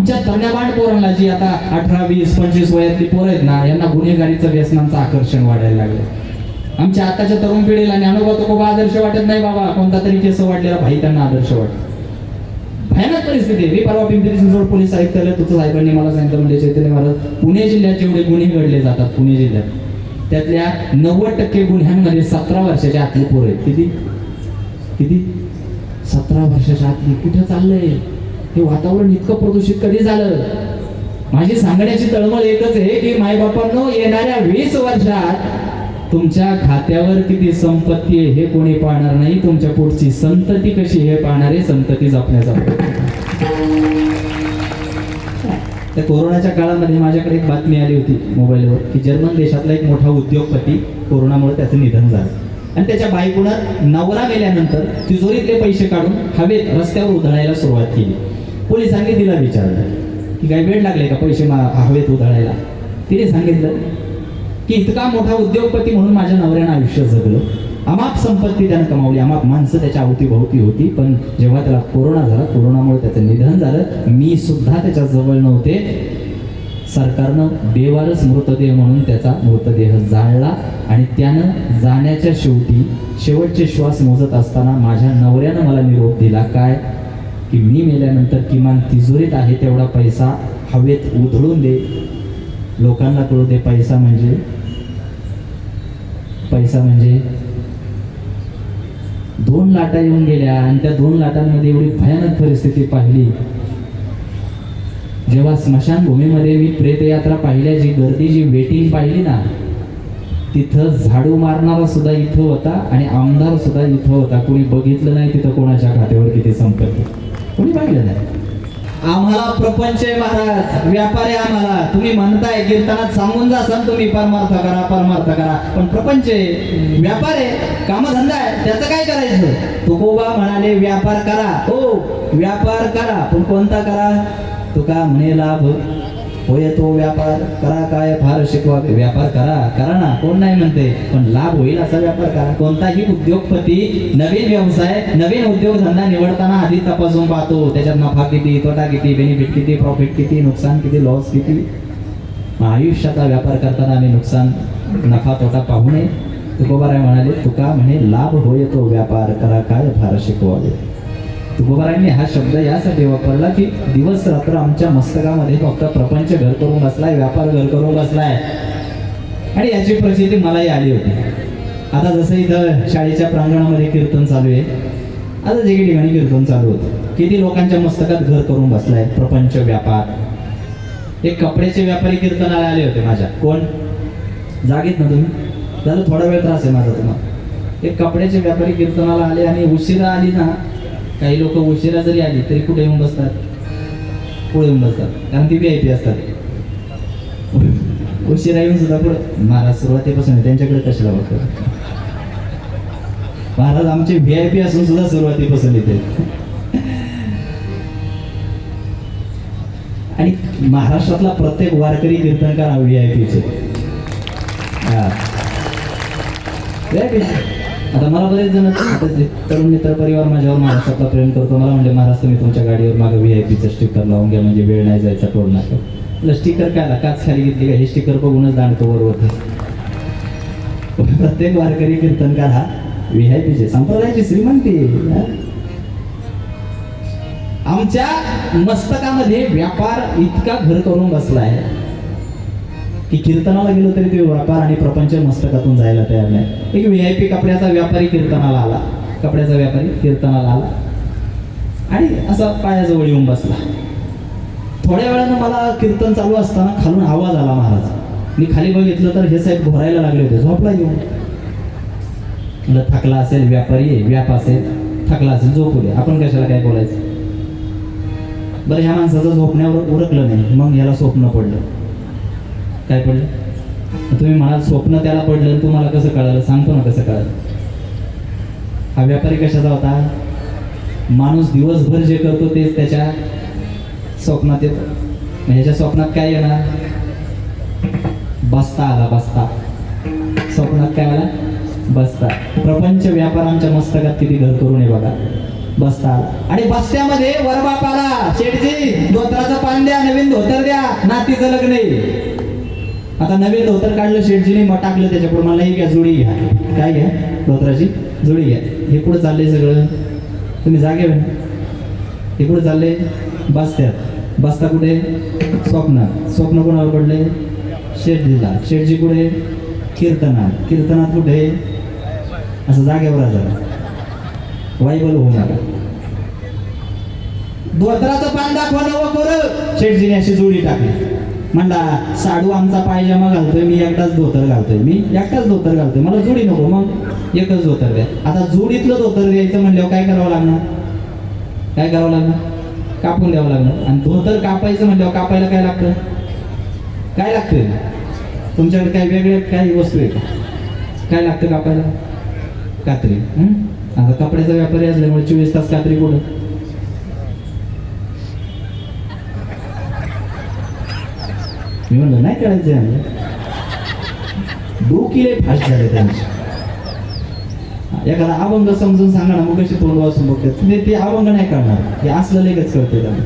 आमच्या तरण्याबाण पोरांना जी आता अठरा वीस पंचवीस वयातली पोरं आहेत ना यांना गुन्हेगारीचं व्यसनांचं आकर्षण वाढायला लागलं आमच्या आताच्या तरुण पिढीला ज्ञानोबा बाबा आदर्श वाटत नाही बाबा. कोणता तरी केस वाढलेला भाई त्यांना आदर्श वाटत. भयानक परिस्थिती मी परवा पिंपरी चिंचवड पोलीस आयुक्तालय तुझं साहेबांनी मला सांगितलं म्हणजे चैतन्य महाराज पुणे जिल्ह्यात जेवढे गुन्हे घडले जातात पुणे जिल्ह्यात त्यातल्या नव्वद टक्के गुन्ह्यांमध्ये सतरा वर्षाच्या आतली पोरं आहेत. किती? किती? सतरा वर्षाच्या आतली. कुठे चाललंय? हे वातावरण इतकं प्रदूषित कधी झालं? माझी सांगण्याची तळमळ एकच आहे की मायबापांनो येणाऱ्या वीस वर्षात तुमच्या खात्यावर किती संपत्ती आहे हे कोणी पाहणार नाही. तुमच्या पुढची संतती कशी हे पाहणारे संतती जपण्याचा त्या कोरोनाच्या काळामध्ये माझ्याकडे एक बातमी आली होती मोबाईलवर की जर्मन देशातला एक मोठा उद्योगपती कोरोनामुळे त्याचं निधन झालं. आणि त्याच्या बायकोनं नवरा गेल्यानंतर तिजोरीतले पैसे काढून हवेत रस्त्यावर उधळायला सुरुवात केली. पोलिसांनी तिला विचारलं की काय वेळ लागले का पैसे मा- हवेत उधळायला? तिने सांगितलं की इतका मोठा उद्योगपती म्हणून माझ्या नवऱ्यानं आयुष्य जगलं. अमाप संपत्ती त्यानं कमावली. अमाप माणसं त्याच्या अवतीभोवती होती पण जेव्हा त्याला कोरोना झाला कोरोनामुळे त्याचं निधन झालं मी सुद्धा त्याच्याजवळ नव्हते. सरकारनं बेवारस मृतदेह म्हणून त्याचा मृतदेह जाळला आणि त्यानं जाण्याच्या शेवटी शेवटचे श्वास मोजत असताना माझ्या नवऱ्यानं मला निरोप दिला. काय? की मी मेल्यानंतर किमान तिजोरीत आहे तेवढा पैसा हवेत उधळून दे. लोकांना कळू दे पैसा म्हणजे. पैसा म्हणजे दोन लाटा येऊन गेल्या आणि त्या दोन लाटांमध्ये एवढी भयानक परिस्थिती पाहिली. जेव्हा स्मशानभूमीमध्ये मी प्रेतयात्रा पाहिल्या जी गर्दी जी वेटिंग पाहिली ना तिथं झाडू मारणारा सुद्धा इथं होता आणि आमदार सुद्धा इथं होता. कोणी बघितलं नाही तिथं कोणाच्या खात्यावर किती संपत्ती. कोणी पाहिलं नाही. आम्हाला प्रपंच महाराज व्यापारी आम्हाला. तुम्ही म्हणताय कीर्तनात सांगून जासाल तुम्ही. परमार्थ करा परमार्थ करा. पण प्रपंच आहे व्यापार आहे कामधंदा आहे त्याचं काय करायचं? तुकोबा म्हणाले व्यापार करा. हो व्यापार करा. पण कोणता करा? तुका म्हणे लाभ. होय तो व्यापार करा काय फार शिकवा. व्यापार करा करा ना. कोण नाही म्हणते पण लाभ होईल असा व्यापार करा. कोणताही उद्योगपती नवीन व्यवसाय नवीन उद्योगधंदा निवडताना आधी तपासून पाहतो. त्याच्यात नफा किती तोटा किती बेनिफिट किती प्रॉफिट किती नुकसान किती लॉस किती? आयुष्याचा व्यापार करताना आम्ही नुकसान नफा तोटा पाहू नये. तुकोबाराय म्हणाले तुका म्हणे लाभ होय तो व्यापार करा काय फार शिकवावे तुकोबारायांनी हा शब्द यासाठी वापरला की दिवस रात्र आमच्या मस्तकामध्ये फक्त प्रपंच घर करून बसलाय व्यापार घर करून बसलाय. आणि याची प्रसिद्धी मलाही आली होती. आता जसं इथं शाळेच्या प्रांगणामध्ये कीर्तन चालू आहे. आता जे ठिकाणी कीर्तन चालू होतं. किती लोकांच्या मस्तकात घर करून बसलाय प्रपंच व्यापार. एक कपड्याचे व्यापारी कीर्तनाला आले होते माझ्या. कोण? जागेत ना तुम्ही. झालं थोडा वेळ त्रास आहे माझा तुम्हाला. एक कपड्याचे व्यापारी कीर्तनाला आले आणि उशिरा आली ना काही लोक उशिरा जरी आली तरी कुठे येऊन बसतात? पुढे येऊन बसतात. कारण ती व्ही आय पी असतात. उशिरा येऊन सुद्धा पुढे महाराज सुरुवातीपासून आहे, त्यांच्याकडे कशाला बघतात महाराज आमचे व्ही आय पी असून सुद्धा सुरुवातीपासून येते आणि महाराष्ट्रातला प्रत्येक वारकरी कीर्तनकार हा व्ही आय पीचे आता मला बरेच जण तरुण मित्र परिवार माझ्यावर महाराष्ट्रातला प्रेम करतो. मला म्हणजे महाराज तुम्ही तुमच्या गाडीवर मागे व्ही आय पीचं स्टिकर लावून घ्या म्हणजे वेळ नाही जायचा टोल नाका म्हटलं स्टिकर काय काच खाली घेतली का? हे स्टिकर बघूनच दांडतो बरोबर प्रत्येक वारकरी कीर्तनकार हा व्ही आय पीचे संप्रदायाची श्रीमंती आहे. आमच्या मस्तकामध्ये व्यापार इतका घर करून बसलाय. की कीर्तनाला गेलो तरी ते व्यापार आणि प्रपंच मस्तकातून जायला तयार नाही. एक व्ही आय पी कपड्याचा व्यापारी कीर्तनाला आला. कपड्याचा व्यापारी कीर्तनाला आला. आणि असा पायाजवळ येऊन बसला. थोड्या वेळानं मला कीर्तन चालू असताना खालून आवाज आला महाराज. मी खाली बघितलं तर हे साहेब घोरायला लागले होते. झोपला येऊन. म्हणलं थकला असेल व्यापारी व्याप असेल. थकला असेल झोपू दे. आपण कशाला काय बोलायचं? बरं ह्या माणसाचं झोपण्यावर उरकलं नाही. मग याला स्वप्न पडलं. काय पडलं? तुम्ही म्हणाल स्वप्न त्याला पडलं तुम्हाला कसं कळालं? सांगतो ना कसं कळालं. हा व्यापारी कशाचा होता? माणूस दिवसभर जे करतो तेच त्याच्या स्वप्नात येतं. ह्याच्या स्वप्नात काय येणार? बसता आला बसता. स्वप्नात काय आला? बसता. प्रपंच व्यापार आमच्या मस्तकात किती घर करून आहे बघा. बसता आणि बस्त्यामध्ये वरबापाला शेटजी धोत्राचं पान द्या नवीन धोतर द्या. नातीचं लग्न आहे. आता नवीन धोतर काढलं शेठजीने मग टाकलं त्याच्यापुढे. मला ही घ्या जोडी घ्या. काय घ्या? धोत्राची जोडी घ्या. हे पुढे चाललंय सगळं? तुम्ही जागे ना हे पुढे चालले बसत्यात. बसता कुठे? स्वप्न स्वप्न कोणावर पडले शेठजीला. शेठजी कुठे? कीर्तनात. कीर्तनात कुठे? असं जागेवर जरा. वाईबल होणार धोत्राचं पान दाखवा नवं कर शेठजीने अशी जोडी टाकली. म्हणला साडू आमचा पायजामा घालतोय मी एकटाच धोतर घालतोय. मी एकटाच धोतर घालतोय? मला जोडी नको मग. एकच धोतर द्या. आता जोडीतलं धोतर द्यायचं म्हणल्यावर काय करावं लागणार? काय करावं लागणार? कापून द्यावं लागणार. आणि धोतर कापायचं म्हणल्यावर कापायला काय लागतं? काय लागतं तुमच्याकडे काय वेगळे काही वस्तू आहे का? काय लागतं कापायला? कात्री. आता कपड्याचा व्यापारी असल्यामुळे चोवीस तास कात्री कुठं? मी म्हणलं नाही करायचं आम्हाला. डोकीले फास्ट झाले त्यांचे एखादा अभंग समजून सांगा ना मग कशी तोंड वाचून बघतात. ते ते अभंग नाही करणार. हे असलं लगेच कळते त्यांना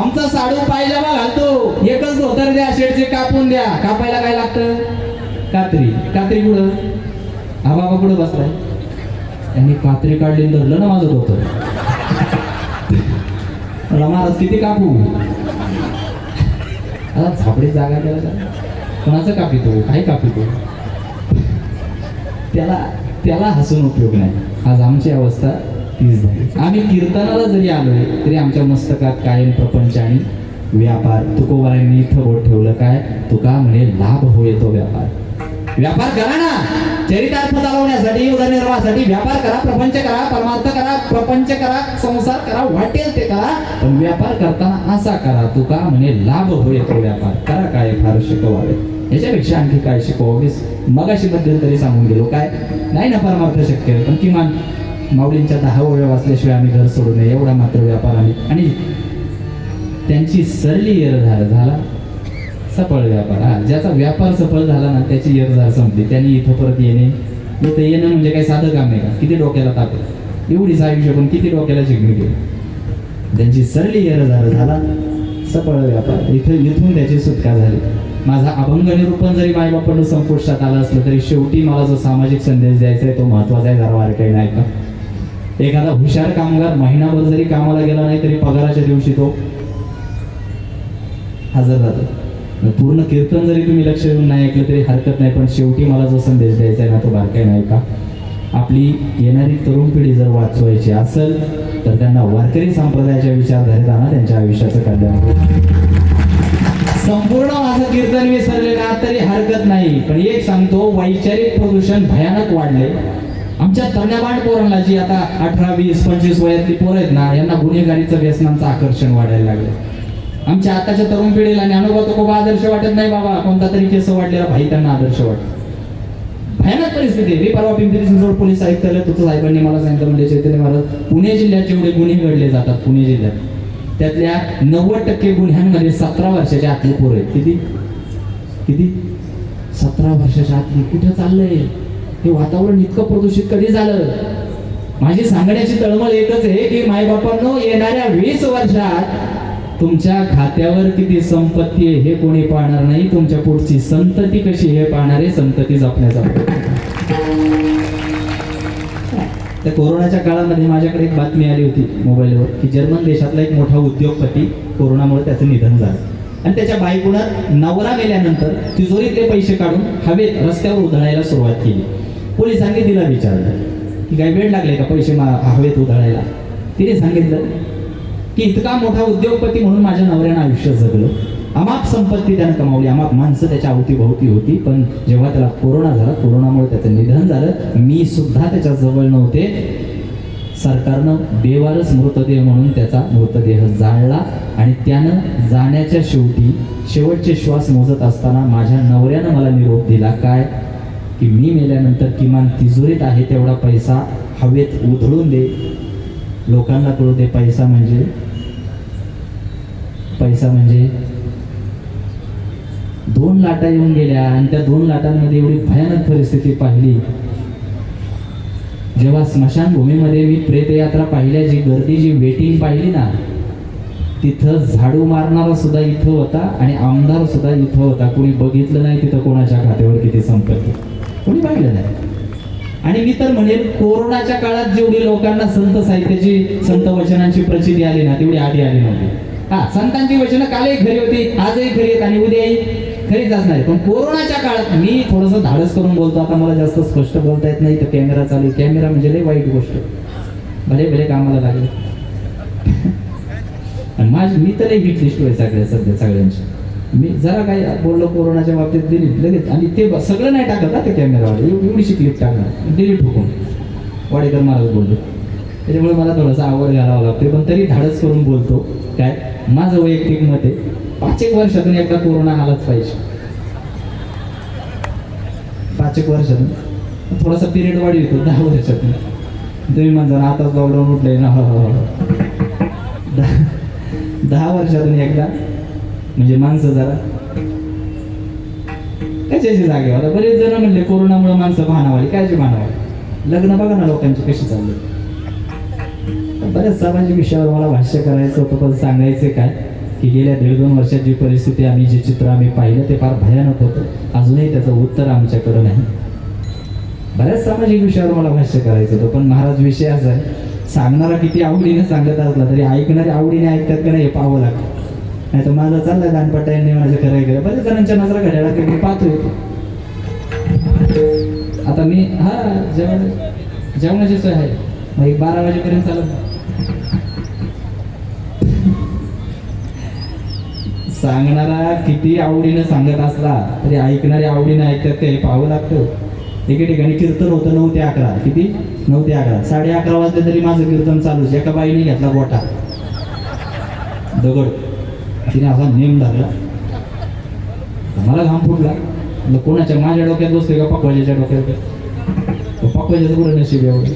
आमचा साडू पायजामा घालतो. एकच धोतर द्या शेडचे कापून द्या. कापायला काय लागतं? कात्री. कात्री कुठं? हा बाबा कुठं बसलाय? त्यांनी कात्री काढली धरलं ना माझं धोतर. मला महाराज किती कापू? आता झापडी जागा केला का कोणाचं कापितो काय कापितो त्याला त्याला हसून उपयोग नाही. आज आमची अवस्था तीच झाली. आम्ही कीर्तनाला जरी आलोय तरी आमच्या मस्तकात कायम प्रपंच आणि व्यापार. तुकोबारांनी इथं बोट ठेवलं काय? तुका म्हणे लाभ होय तो व्यापार. व्यापार करा ना. चरितार्थ चालवण्यासाठी उदरनिर्वाहासाठी व्यापार करा प्रपंच करा परमार्थ करा प्रपंच करा संसार करा वाटेल ते करा पण व्यापार करताना असा करा तुका म्हणे लाभ होय तो व्यापार. करा काय फार शिकवावे. याच्यापेक्षा आणखी काय शिकवावीस मगाशी तरी सांगून गेलो. काय? नाही ना परमार्थ शक्य. पण किमान माऊलींच्या दहा ओळ्या वाचल्याशिवाय आम्ही घर सोडू नये एवढा मात्र व्यापार आम्ही आणि त्यांची सरली येरधार झाला. सफळ व्यापार हा ज्याचा व्यापार सफळ झाला ना त्याची येरधार संपली. त्यांनी इथं परत येणे. इथं येणं म्हणजे काही साधं काम आहे का? किती डोक्याला ताप एवढी एवढीच आयुष्य पण किती डोक्याला जिंकली गेली त्यांची सरली येरधार झाला. सफळ व्यापार इथं इथून त्याची सुटका झाली. माझा अभंग निरूपण जरी मायबापांना संपुष्टात आलं असलं तरी शेवटी मला जो सामाजिक संदेश द्यायचा आहे तो महत्त्वाचा आहे जरा काही नाही का? एखादा हुशार कामगार महिनाभर जरी कामाला गेला नाही तरी पगाराच्या दिवशी तो हजर राहतो. पूर्ण कीर्तन जरी तुम्ही लक्ष देऊन नाही ऐकलं तरी हरकत नाही पण शेवटी मला जो संदेश द्यायचा आहे ना तो बारकाय नाही का आपली येणारी तरुण पिढी जर वाचवायची असेल तर त्यांना वारकरी संप्रदायाच्या विचारधारेत आणा त्यांच्या आयुष्याचं कल्याण संपूर्ण माझं कीर्तन विसरले ना तरी हरकत नाही पण एक सांगतो वैचारिक प्रदूषण भयानक वाढले आमच्या तरुण्याबाण पोरांना जी आता अठरा वीस पंचवीस वयातली पोरं आहेत ना यांना गुन्हेगारीचं व्यसनांचं आकर्षण वाढायला लागलं आमच्या आताच्या तरुण पिढीला ज्ञानोबा तुकोबा आदर्श वाटत नाही बाबा. कोणता तरी केस वाढलेला भाई त्यांना आदर्श वाटत. भयानक परिस्थिती मी परवा पिंपरी चिंचवड पोलीस आयुक्तालय तुझं साहेबांनी मला सांगितलं म्हणजे चैतन्य महाराज पुणे जिल्ह्यात जेवढे गुन्हे घडले जातात पुणे जिल्ह्यात त्यातल्या नव्वद टक्के गुन्ह्यांमध्ये सतरा वर्षाच्या आतली पोरं आहेत. किती? किती? सतरा वर्षाच्या आतली. कुठं चाललंय? हे वातावरण इतकं प्रदूषित कधी झालं? माझी सांगण्याची तळमळ एकच आहे की मायबापांनो येणाऱ्या वीस वर्षात तुमच्या खात्यावर किती संपत्ती आहे हे कोणी पाहणार नाही. तुमच्या पुढची संतती कशी हे पाहणारे संतती जपण्याचा त्या कोरोनाच्या काळामध्ये माझ्याकडे एक बातमी आली होती मोबाईलवर की जर्मन देशातला एक मोठा उद्योगपती कोरोनामुळे त्याचं निधन झालं. आणि त्याच्या बायकोनं नवरा गेल्यानंतर तिजोरीतले पैसे काढून हवेत रस्त्यावर उधळायला सुरुवात केली. पोलिसांनी तिला विचारलं की काही वेळ लागले का पैसे मा- हवेत उधळायला? तिने सांगितलं की इतका मोठा उद्योगपती म्हणून माझ्या नवऱ्यानं आयुष्य जगलं. अमाप संपत्ती त्यानं कमावली. अमाप माणसं त्याच्या अवतीभोवती होती पण जेव्हा त्याला कोरोना झाला कोरोनामुळे त्याचं निधन झालं मी सुद्धा त्याच्याजवळ नव्हते. सरकारनं देवारच मृतदेह म्हणून त्याचा मृतदेह जाळला आणि त्यानं जाण्याच्या शेवटी शेवटचे श्वास मोजत असताना माझ्या नवऱ्यानं मला निरोप दिला. काय? की मी मेल्यानंतर किमान तिजोरीत आहे तेवढा पैसा हवेत उधळून दे. लोकांना कळू दे पैसा म्हणजे पैसा म्हणजे दोन लाटा येऊन गेल्या आणि त्या दोन लाटांमध्ये एवढी भयानक परिस्थिती पाहिली. जेव्हा स्मशानभूमीमध्ये मी प्रेतयात्रा पाहिल्या जी गर्दी जी वेटिंग पाहिली ना तिथं झाडू मारणारा सुद्धा इथं होता आणि आमदार सुद्धा इथं होता. कोणी बघितलं नाही तिथं कोणाच्या खात्यावर किती संपत्ती. कोणी पाहिलं नाही. आणि मी तर म्हणेन कोरोनाच्या काळात जेवढी लोकांना संत साहित्याची संत वचनांची प्रचिती आली ना तेवढी आधी आली नव्हती. हा संतांची वचनं कालही घरी होती आजही घरी आहेत आणि उद्याही खरीच असणार पण कोरोनाच्या काळात मी थोडंसं धाडस करून बोलतो. आता मला जास्त स्पष्ट बोलता येत नाही तर कॅमेरा चालू कॅमेरा म्हणजे लय वाईट गोष्ट. भले भले कामाला लागले. आणि माझ मी तर हिट लिस्ट आहे सगळ्या सध्या सगळ्यांची. मी जरा काही बोललो कोरोनाच्या बाबतीत डिलीट लगेच. आणि ते सगळं नाही टाकत ना ते कॅमेरावाले एव- एवढीशी क्लिप टाकणार. डिलीट हुकून वाडेकर महाराज बोललो. त्याच्यामुळे मला थोडासा आवड घालावा लागतो पण तरी धाडस करून बोलतो. काय? माझं वैयक्तिक मत आहे पाच एक वर्षातून एकदा कोरोना आलाच पाहिजे. पाच एक वर्षातून. थोडासा पिरियड वाढवितो दहा वर्षातून. तुम्ही म्हणजा आताच लॉकडाऊन उठले ना हो हो हो. दहा दहा वर्षातून एकदा म्हणजे माणसं जरा. कशाची जागे आता बरेच जण म्हणले कोरोनामुळे माणसं भानावाली. कायची भानावाली? लग्न बघा ना लोकांची कशी चालली. बऱ्याच सामाजिक विषयावर मला भाष्य करायचं होतं पण सांगायचे काय? की गेल्या दीड दोन वर्षात जी परिस्थिती आम्ही जे चित्र आम्ही पाहिलं ते फार भयानक होतं. अजूनही त्याचं उत्तर आमच्याकडं नाही. बऱ्याच सामाजिक विषयावर मला भाष्य करायचं होतं पण महाराज विषय असा आहे सांगणारा किती आवडीने सांगत असला तरी ऐकणारे आवडीने ऐकतात का नाही हे पाहावं लागतं. नाही तर माझं चाललं दानपट्ट्यांनी माझं खरं केलं बऱ्याच जणांच्या नजरा घड्याळा मी पाहतो येतो आता मी हा जेवण जेवणाची सोय आहे. मग एक बारा वाजेपर्यंत चालत सांगणारा किती आवडीनं सांगत असला तरी ऐकणारे आवडीनं ऐकतात ते पाहावं लागतं. एके ठिकाणी कीर्तन होतं नऊ ते अकरा. किती? नऊ ते अकरा. साडे अकरा वाजले तरी माझं कीर्तन चालूच एका बाईने घेतला गोटा. दगड. तिने असा नेम धरला. मला घाम फुटला. कोणाच्या? माझ्या डोक्यात बसतोय का पकवायच्या डोक्यात? पकवाजाचं कुठं नशीब एवढं.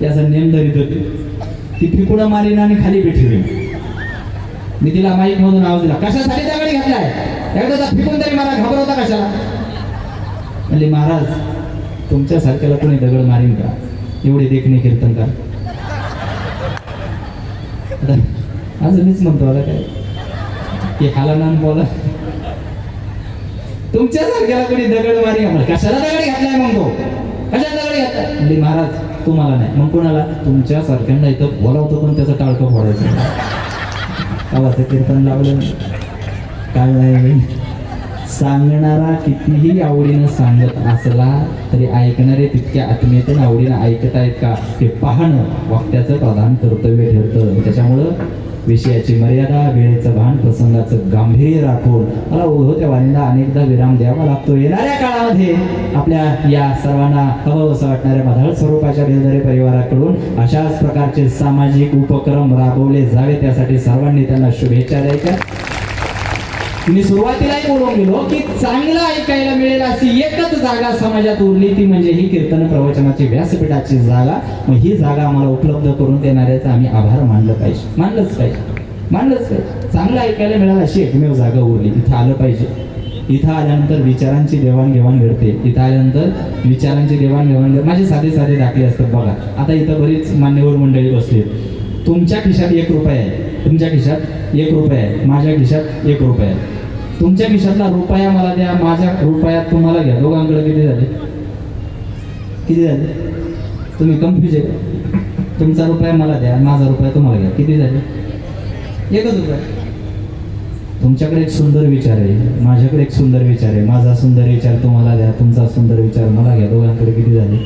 ते असा नेम धरीत होती. ती फिकुडा मारीन आणि खाली पेठवी मी तिला माईक मधून आवाज दिला कशासाठी दगडी घातलाय? एकदा फिकून तरी मला घाबरवता कशाला? म्हणजे महाराज तुमच्यासारख्याला कोणी दगड मारीन का? एवढे देखणे कीर्तन का आता आज मीच म्हणतो आला काय? की हाला नान बोला. तुमच्यासारख्याला कोणी दगड मारी आम्हाला म्हणलं, कशाला दगड घातलाय म्हणतो कशाला दगड घातलाय? म्हणजे महाराज तुम्हाला नाही. मग कोणाला? तुमच्या सारख्यांना इथं बोलावतो पण त्याचं टाळकं फोडायचं. आवाचं कीर्तन लावलं. काय नाही सांगणारा कितीही आवडीनं सांगत असला तरी ऐकणारे तितक्या आत्मीयतेनं आवडीनं ऐकत आहेत का? ते पाहणं वाक्याचं प्रधान कर्तव्य ठरतं. त्याच्यामुळं विषयाची मर्यादा वेळेचं भान प्रसंगाचं गांभीर्य राखून. मला होत्या वाणीला अनेकदा विराम द्यावा लागतो. येणाऱ्या काळामध्ये आपल्या या सर्वांना हवं असं वाटणाऱ्या मधाळ स्वरूपाच्या बेलदरे परिवाराकडून अशाच प्रकारचे सामाजिक उपक्रम राबवले जावे. त्यासाठी सर्वांनी त्यांना शुभेच्छा द्यायच्या. मी सुरुवातीलाही बोलून गेलो की चांगलं ऐकायला मिळेल अशी एकच जागा समाजात उरली ती म्हणजे ही कीर्तन प्रवचनाची व्यासपीठाची जागा. मग ही जागा आम्हाला उपलब्ध करून देणाऱ्याचा आम्ही आभार मानलं पाहिजे. मानलंच पाहिजे. मानलंच पाहिजे. चांगलं ऐकायला मिळालं अशी एकमेव जागा उरली. इथं आलं पाहिजे. इथं आल्यानंतर विचारांची देवाणघेवाण घडते. इथं आल्यानंतर विचारांची देवाणघेवाण घड- माझे साधे साधे दाखले असतात बघा. आता इथं बरीच मान्यवर मंडळी बसली तुमच्या खिशात एक रुपया आहे. तुमच्या खिशात एक रुपया. आहे माझ्या खिशात एक रुपया. आहे तुमच्या खिशातला रुपया मला द्या माझ्या रुपयात तुम्हाला घ्या. दोघांकडे किती झाले? किती झाले? तुम्ही कन्फ्युज आहे तुमचा रुपया मला द्या माझा रुपया तुम्हाला घ्या. किती झाले? एकच रुपया. तुमच्याकडे एक सुंदर विचार आहे. माझ्याकडे एक सुंदर विचार आहे. माझा सुंदर विचार तुम्हाला द्या तुमचा सुंदर विचार मला घ्या. दोघांकडे किती झाले?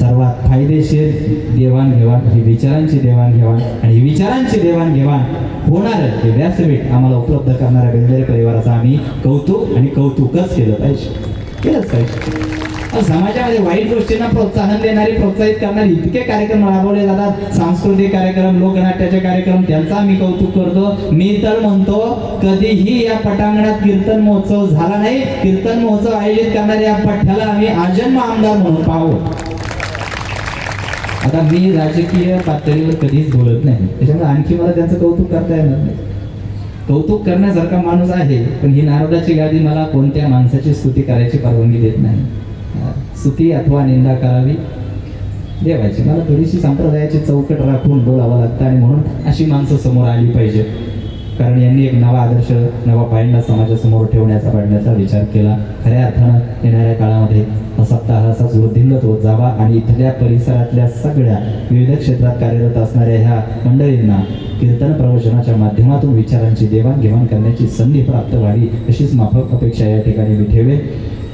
सर्वात फायदेशीर देवाणघेवाण ही विचारांची देवाणघेवाण आणि ही विचारांची देवाणघेवाण होणार हे व्यासपीठ आम्हाला उपलब्ध करणाऱ्या बेंदरे परिवाराचं आम्ही कौतुक आणि कौतुकच केलं पाहिजे. केलंच पाहिजे. समाजामध्ये वाईट गोष्टींना प्रोत्साहन देणारी प्रोत्साहित करणारे इतके कार्यक्रम राबवले जातात. सांस्कृतिक कार्यक्रम लोकनाट्याचे कार्यक्रम त्यांचा आम्ही कौतुक करतो. मी तर म्हणतो कधीही या पटांगणात कीर्तन महोत्सव झाला नाही. कीर्तन महोत्सव आयोजित करणाऱ्या या पठ्याला आम्ही आजन्म आमदार म्हणून पाहू आता मी राजकीय पातळीवर कधीच बोलत नाही. त्याच्यामुळे आणखी मला त्यांचं कौतुक करता येणार नाही. कौतुक करण्यासारखा माणूस आहे पण ही नारदाची गादी मला कोणत्या माणसाची स्तुती करायची परवानगी देत नाही. स्तुती अथवा निंदा करावी. देवाची मला थोडीशी संप्रदायाची चौकट राखून बोलावं लागतं आणि म्हणून अशी माणसं समोर आली पाहिजे. कारण यांनी एक नवा आदर्श नवा पायंडा समाजासमोर ठेवण्याचा पाडण्याचा विचार केला. खऱ्या अर्थानं येणाऱ्या काळामध्ये सप्ताह असाच वृद्धिंगत होत जावा आणि इथल्या परिसरातल्या सगळ्या विविध क्षेत्रात कार्यरत असणाऱ्या ह्या मंडळींना कीर्तन प्रवचनाच्या माध्यमातून विचारांची देवाणघेवाण करण्याची संधी प्राप्त व्हावी अशीच माफक अपेक्षा या ठिकाणी मी ठेवेन.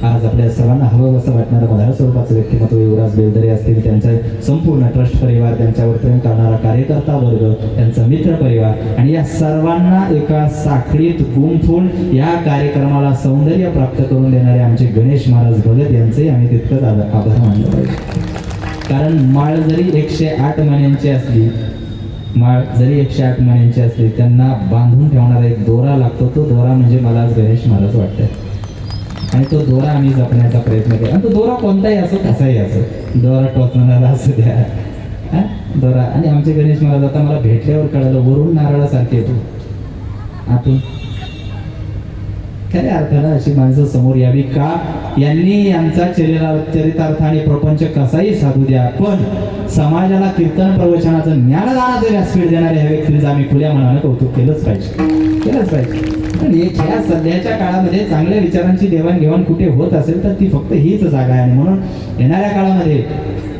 आज आपल्या सर्वांना हवं असं वाटणारं मधार स्वरूपाचं व्यक्तिमत्व युवराज बेलदरे असतील त्यांचा संपूर्ण ट्रस्ट परिवार त्यांच्यावर प्रेम करणारा कार्यकर्ता वर्ग त्यांचा मित्र परिवार आणि या सर्वांना एका साखळीत गुंफून या कार्यक्रमाला सौंदर्य प्राप्त करून देणारे आमचे गणेश महाराज भगत यांचे आम्ही तितकंच आभार मानलं पाहिजे कारण माळ जरी एकशे आठ महिन्यांची असली माळ जरी एकशे आठ महिन्यांची असली त्यांना बांधून ठेवणारा एक दोरा लागतो. तो दोरा म्हणजे मला आज गणेश महाराज वाटतंय. आणि तो दोरा आम्ही जपण्याचा प्रयत्न केला. आणि तो दोरा कोणताही असो कसाही असो दोरा टोचणारा असू द्या. हा? दोरा. आणि आमचे गणेश महाराज आता मला भेटल्यावर कळालं वरून नारळासारखे येतो हो. आतून. खऱ्या अर्थानं अशी माणसं समोर यावी का? यांनी यांचा चरिरा चरितार्थ आणि प्रपंच कसाही साधू द्या पण समाजाला कीर्तन प्रवचनाचं ज्ञानदानाचं व्यासपीठ देणारे ह्या व्यक्तींचं आम्ही खुल्या मनानं कौतुक केलंच पाहिजे. केलंच पाहिजे. ह्या सध्याच्या काळामध्ये चांगल्या विचारांची देवाणघेवाण कुठे होत असेल तर ती फक्त हीच जागा आहे. म्हणून येणाऱ्या काळामध्ये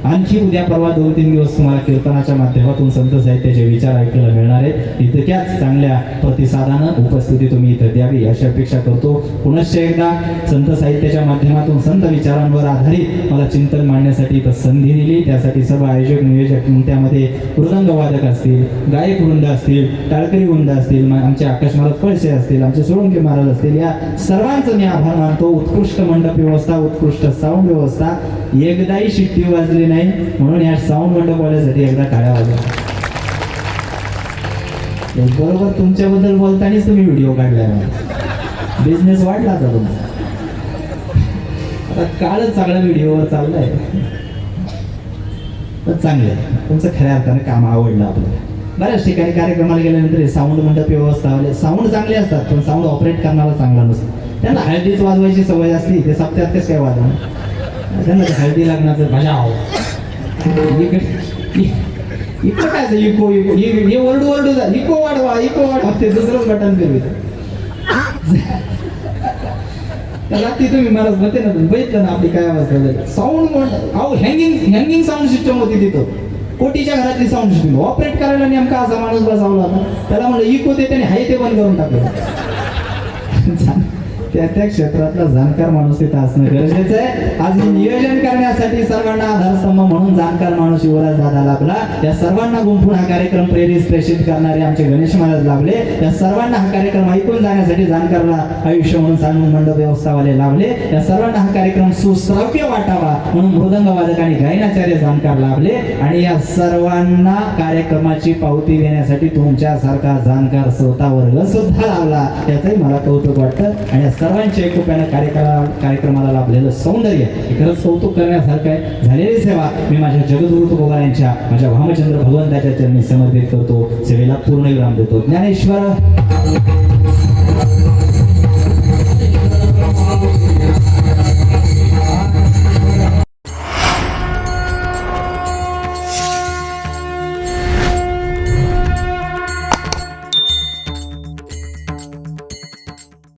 आणखी उद्या परवा दोन तीन दिवस तुम्हाला कीर्तनाच्या माध्यमातून संत साहित्याचे विचार ऐकायला मिळणार आहेत. इतक्याच चांगल्या प्रतिसादानं उपस्थिती तुम्ही इथं द्यावी अशी अपेक्षा करतो. पुनश्च एकदा संत साहित्याच्या माध्यमातून संत विचारांवर आधारित मला चिंतन मांडण्यासाठी इथं संधी दिली. त्यासाठी सर्व आयोजक नियोजक त्यामध्ये मृदंगवादक असतील गायक वृंद असतील टाळकरी वृंद असतील आमचे आकाश महाराज पळसे असतील आमचे सोळंके महाराज असतील या सर्वांचं मी आभार मानतो. उत्कृष्ट मंडप व्यवस्था उत्कृष्ट साऊंड व्यवस्था एकदाही शिट्टी वाजली नाही. म्हणून या साऊंड मंडपवाल्यासाठी एकदा टाळ्या वाजवा. बरोबर तुमच्याबद्दल बोलतानाच तुम्ही व्हिडिओ काढलाय बिझनेस वाढला आता तुमचा. आता काळच चांगला व्हिडिओवर चाललाय. पण चांगलं आहे. तुमचं खऱ्या अर्थाने काम आवडलं आपल्याला. बऱ्याच ठिकाणी कार्यक्रमाला गेल्यानंतर साऊंड मंडप व्यवस्था साऊंड चांगले असतात पण साऊंड ऑपरेट करणारा चांगला नसतो. त्यांना हळदीच वाजवायची सवय असली ते सप्त्यात कसं काय वाजवणार? त्यांना हळदी लग्नाचं भजाव इ- इकडं काय इको इको हे हे ओरडू ओरडू जा. इको वाढवा इको वाढवा. ते दुसरंच बटन फिरवित रात्री तुम्ही मला म्हणते ना तुम्ही बघितलं ना आपली काय अवस्था साऊंड अहो हँगिंग हँगिंग साऊंड सिस्टम होती तिथं. कोटीच्या घरातली साऊंड सिस्टम ऑपरेट करायला नेमका असा माणूस बसावला. होता त्याला म्हणलं इको ते त्याने हाय ते बंद करून टाकलं. त्या त्या क्षेत्रातला जाणकार माणूस तिथं असणं गरजेचं आहे. आज हे नियोजन करण्यासाठी सर्वांना आधारस्तंभ म्हणून जाणकार माणूस युवराज दादा लाभला या सर्वांना गुंफून हा कार्यक्रम प्रेरित प्रेषित करणारे आमचे गणेश महाराज लाभले. या सर्वांना हा कार्यक्रम ऐकून जाण्यासाठी जाणकारला आयुष्य म्हणून सांगून मंडप व्यवस्थावाले लाभले. या सर्वांना हा कार्यक्रम सुश्राव्य वाटावा म्हणून मृदंग वादक आणि गायनाचार्य जाणकार लाभले. आणि या सर्वांना कार्यक्रमाची पावती देण्यासाठी तुमच्यासारखा जाणकार श्रोता वर्ग सुद्धा लाभला. त्याचंही मला कौतुक वाटतं. आणि या सर्वांच्या एकोप्यानं कार्यक्रमा कार्यक्रमाला लाभलेलं सौंदर्य. हे खरंच कौतुक करण्यासारखं आहे. झालेली सेवा मी माझ्या जगद्गुरु तुकोबा यांच्या माझ्या भामचंद्र भगवंताच्या चरणी समर्पित करतो. सेवेला पूर्ण विराम देतो. ज्ञानेश्वर!